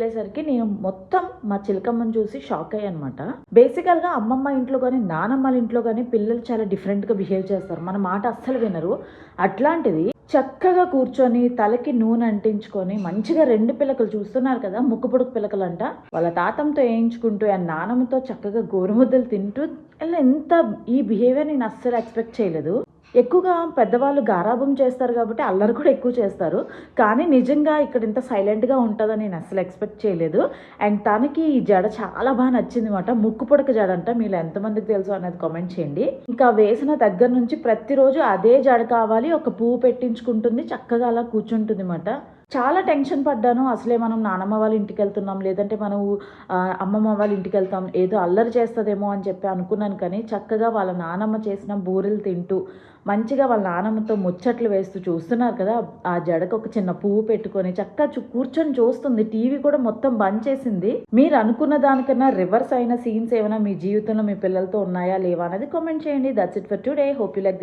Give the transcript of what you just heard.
వెళ్ళేసరికి నేను మొత్తం మా చిలకమ్మని చూసి షాక్ అయ్యానమాట అనమాట బేసికల్గా అమ్మమ్మ ఇంట్లో కానీ నానమ్మల ఇంట్లో కానీ పిల్లలు చాలా డిఫరెంట్గా బిహేవ్ చేస్తారు. మన మాట అస్సలు వినరు. అట్లాంటిది చక్కగా కూర్చొని తలకి నూనె అంటించుకొని మంచిగా రెండు పిల్లకలు చూస్తున్నారు కదా ముక్కు పొడుకు పిల్లకలు అంట వాళ్ళ తాతంతో వేయించుకుంటూ ఆ నానమ్మతో చక్కగా గోరుముద్దలు తింటూ ఇలా ఎంత ఈ బిహేవియర్ నేను అస్సలు ఎక్స్పెక్ట్ చేయలేదు. ఎక్కువగా పెద్దవాళ్ళు గారాభం చేస్తారు కాబట్టి అల్లరి కూడా ఎక్కువ చేస్తారు. కానీ నిజంగా ఇక్కడ ఇంత సైలెంట్గా ఉంటుందని నేను అసలు ఎక్స్పెక్ట్ చేయలేదు. అండ్ తనకి ఈ జడ చాలా బాగా నచ్చింది అనమాట ముక్కు పొడక జడ అంట మీరు ఎంతమందికి తెలుసు అనేది కామెంట్ చేయండి. ఇంకా వేసిన దగ్గర నుంచి ప్రతిరోజు అదే జడ కావాలి ఒక పువ్వు పెట్టించుకుంటుంది చక్కగా అలా కూర్చుంటుంది అనమాట చాలా టెన్షన్ పడ్డాను. అసలే మనం నానమ్మ వాళ్ళ ఇంటికి వెళ్తున్నాం లేదంటే మనం అమ్మమ్మ వాళ్ళ ఇంటికి వెళ్తాం ఏదో అల్లరి చేస్తుందేమో అని చెప్పి అనుకున్నాను కానీ చక్కగా వాళ్ళ నానమ్మ చేసిన బూరెలు తింటూ మంచిగా వాళ్ళ నానమ్మతో ముచ్చట్లు వేస్తూ చూస్తున్నారు కదా ఆ జడకు ఒక చిన్న పువ్వు పెట్టుకొని చక్కగా కూర్చొని చూస్తుంది. టీవీ కూడా మొత్తం బంద్ చేసింది. మీరు అనుకున్న దానికన్నా రివర్స్ అయిన సీన్స్ ఏమైనా మీ జీవితంలో మీ పిల్లలతో ఉన్నాయా లేవా అనేది కామెంట్ చేయండి. That's it for today hope you like